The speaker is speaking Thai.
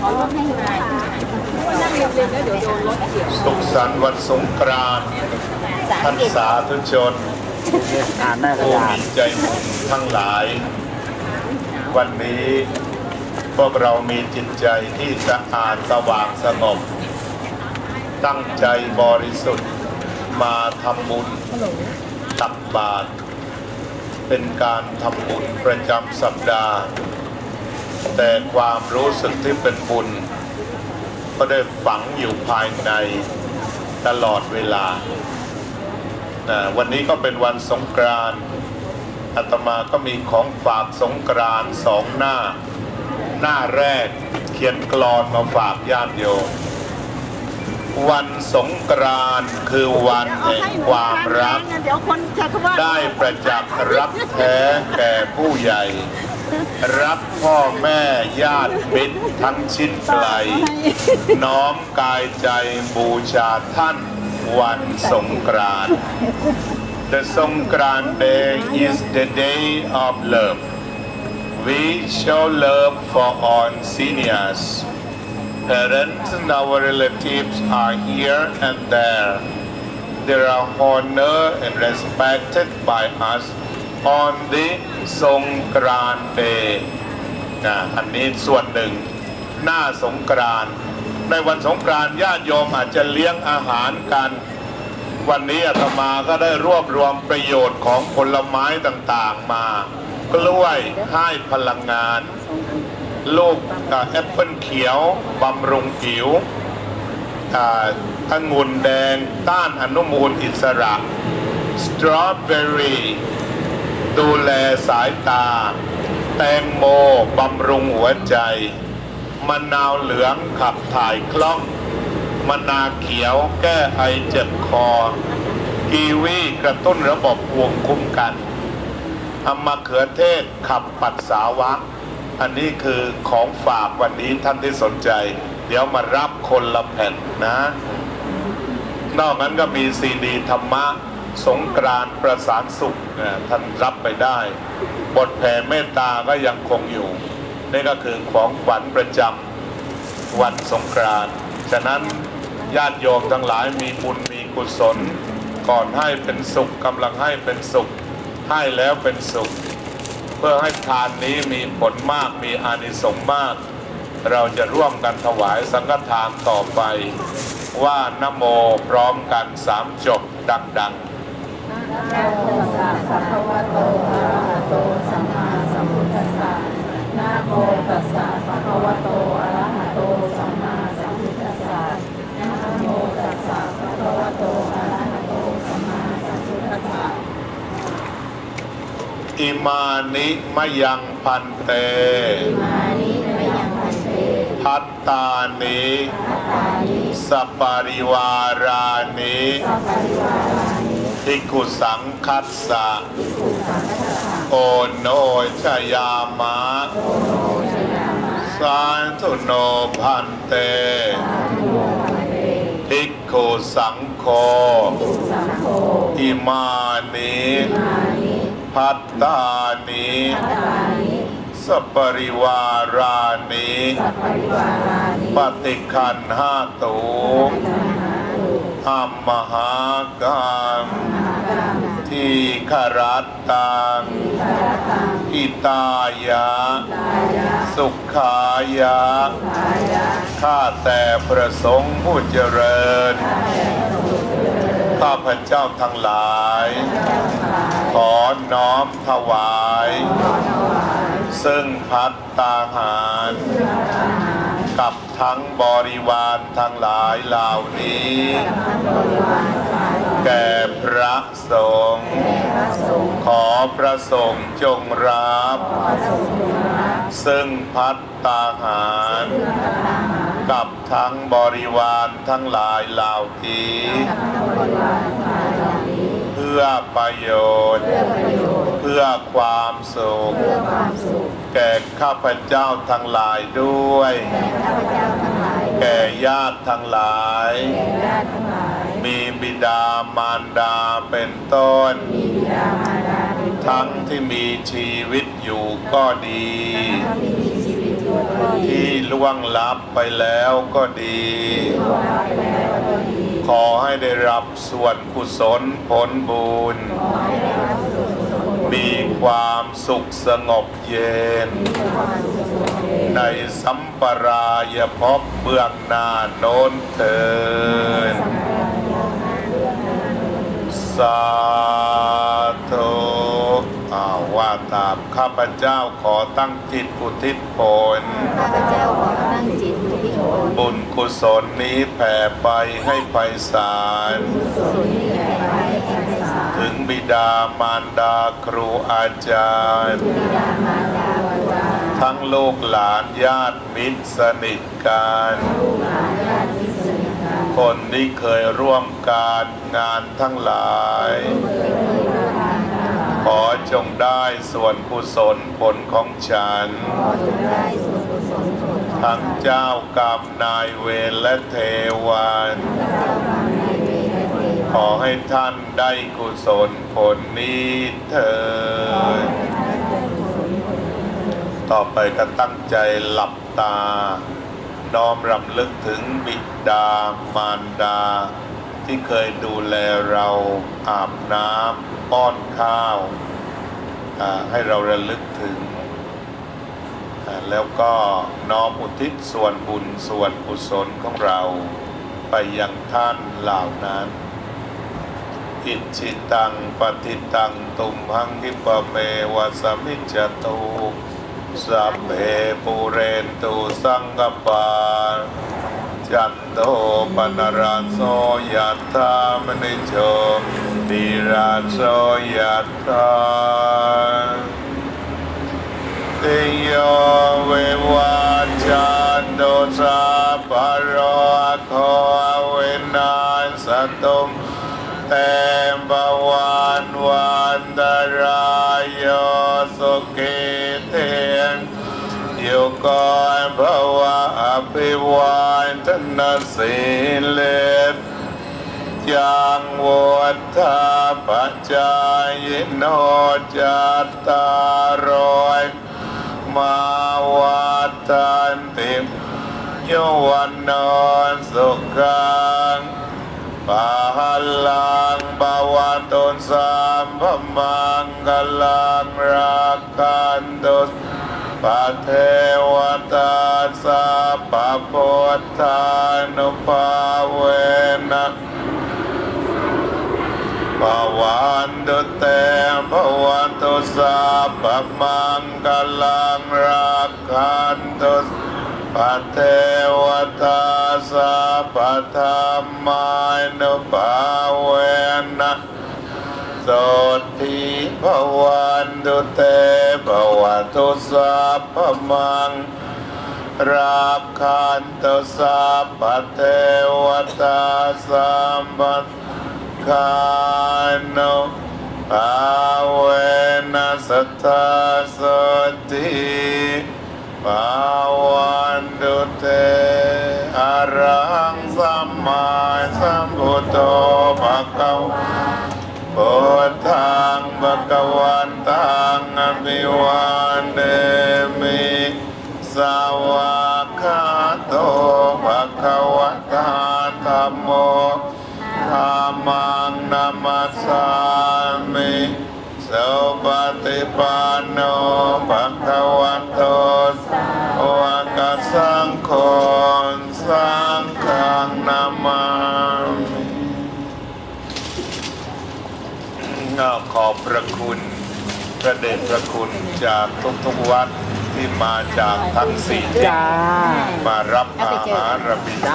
ขอรถให้นายนั่งเร็วๆแล้วเดี๋ยวโดนรถเกี่ยวสุขสันต์วันสงกรานต์ท่านสาธุชนอ่านหน้ากระผู้ดาษมีใจบุญทั้งหลาย วันนี้พวกเรามีจิตใจที่สะอาดสว่างสงบ ตั้งใจบริสุทธิ์มาทำบุญตักบาตรเป็นการทำบุญประจำสัปดาห์ แต่ความรู้สึกที่เป็นบุญ ก็ได้ฝังอยู่ภายในตลอดเวลานะวันนี้ก็เป็นวันสงกรานต์อาตมาก็มีของฝากสงกรานต์สองหน้า หน้าแรกเขียนกรอนมาฝากญาติโยม วันสงกรานต์คือวันแห่งความรักเดี๋ยวคนจะว่าได้ประจักษ์รักแท้แก่ผู้ใหญ่ รักพ่อแม่ญาติมิตรทั้งชิดไกล น้อมกายใจบูชาท่านวันสงกรานต์ The Songkran Day is the day of love. We show love for all seniors. Parents and our relatives are here and there. They are honored and respected by us on the Songkran Day นะอันนี้ส่วนหนึ่งหน้าสงกรานต์ในวันสงกรานต์ญาติโยมอาจจะเลี้ยงอาหารกัน วันนี้อาตมาก็ได้รวบรวมประโยชน์ของผลไม้ต่างๆมา กล้วยให้พลังงาน ลูกอแอปเปิลเขียวบำรุงผิวอ่าองุ่นแดงต้านอนุมูลอิสระสตรอเบอรี่ดูแลสายตา แตงโมบำรุงหัวใจมะนาวเหลืองขับถ่ายคล่องมะนาวเขียวแก้ไอเจ็บคอ กีวีกระตุ้นระบบภูมิคุ้มกันอมะเขือเทศขับปัสสาวะ อันนี้คือของฝากวันนี้ท่านที่สนใจ เดี๋ยวมารับคนละแผ่นนะ นอกนั้นก็มีซีดีธรรมะสงกรานต์ประสานสุขนะท่านรับไปได้ บทแผ่เมตตาก็ยังคงอยู่ นี่ก็คือของขวัญประจำวันสงกรานต์ฉะนั้นญาติโยมทั้งหลายมีบุญมีกุศล ก่อนให้เป็นสุขกำลังให้เป็นสุข ให้แล้วเป็นสุข พื่อให้ทานนี้มีผลมากมีอานิสงส์มาก เราจะร่วมกันถวายสังฆทานต่อไป ว่านโมพร้อมกันสามจบดังๆ นะโมตัสสะภะคะวะโตอะระหะโตสัมมาสัมพุทธัสสะนะโมตัสสะภะคะวะโตอะระหะโตสัมมาสัมพุทธัสสะ อิมานิมะยังพันเตมานิมยังพันเต พัตตานิอัตตานิสปาริวารานิสัพพะริวารานิภิกขุสังคัสสะภิกขุสังฆัสสะโอโนชยามะโอโนชยามะ สาธุโนพันเตสาธุโมพันเตภิกขุสังโฆภิกขุสังโฆอิมานิมานิ พัตตานิอัตตานิสปาริวารานิสัพพะริวารานิปฏิคันห้าตูตัณหาตุอัมมหากังมหากังทีขรัตตังอิทารตังอิตายะตายะสุขายะขายะ ข้าแต่ประสงค์ผู้เจริญ ข้าพเจ้าทั้งหลาย ขอน้อมถวาย ซึ่งพัตตาหาร กับทั้งบริวารทั้งหลายเหล่านี้ แก่พระสงฆ์ขอพระสงฆ์จงรับ ซึ่งพัตตาหาร กับทั้งบริวารทั้งหลายเหล่านี้ เพื่อประโยชน์ เพื่อความสุข แก่ข้าพเจ้าทั้งหลายด้วย แก่ญาติทั้งหลาย มีบิดามารดาเป็นต้น ทั้งที่มีชีวิตอยู่ก็ดี ที่ล่วงลับไปแล้วก็ดี ขอให้ได้รับส่วนกุศลผลบุญ มีความสุขสงบเย็น ในสัมปรายภพเบื้องหน้าโน้นเถินสาธ ตามข้าพเจ้าขอตั้งจิตอุทิศผลข้าพเจ้าขอตั้งจิตอุทิศผลบุญกุศลนี้แผ่ไปให้ไพศาลส่วนที่แผ่ไปแผ่สาถึงบิดามารดาครูอาจารย์บิดามารดาบิดาทั้งลูกหลานญาติมิตรสนิทกันลูกหลานญาติมิตรสนิทกันคนที่เคยร่วมการงานทั้งหลาย ขอจงได้ส่วนกุศลผลของฉันขอจงได้ส่วนกุศลผลของทั้งเจ้ากรรมนายเวรและเทวานเจ้ากรรมนายเวรและเทวขอให้ท่านได้กุศลผลนี้เถิดต่อไปก็ตั้งใจหลับตา น้อมรำลึกถึงบิดามารดา ที่เคยดูแลเราอาบน้ำ ป้อนข้าวให้เราระลึกถึง แล้วก็น้อมอุทิศส่วนบุญส่วนกุศลของเราไปยังท่านเหล่านั้น อิชิตังปฏิตังตุมหังคิปะเมวะสมิจจตุสัพเพปูเรนตุสังกปา จันโทปนราโสยะธามนิโชติราโสยะธาติโยเววาจันโตสัพพะโรโคเวนัสสตุมเตมบวันวันตรายโยสุกิเทนอยู่ก่อนภาวะอภิวัน นสิเลปยังวัฏฐาปัจจายโนจัตตารอยมาวัฏันติโยวันนอนสุขังปาหัลลังบาวันตุนสัมพมังกลังรักกันตุสปะเทวตาสั พุทธานุภาเวนะภวันตุเตภวันตุสัพพมังกลังรักขันตุสปัตเทวตาสัพธรรมานุภาเวนะโสติภวันตุเตภวันตุสัพพมัง ราบขันตสัพพเทวตาสัมปันคานุอาเวนัสทา ฏิปันโนภะคะวะโตสาวกสังโฆสังฆังนามามิก็ขอบพระคุณพระเดชพระคุณจากทุกๆวัดที่มาจากทั้งสี่ทิศจ้ามารับอาหารบิณ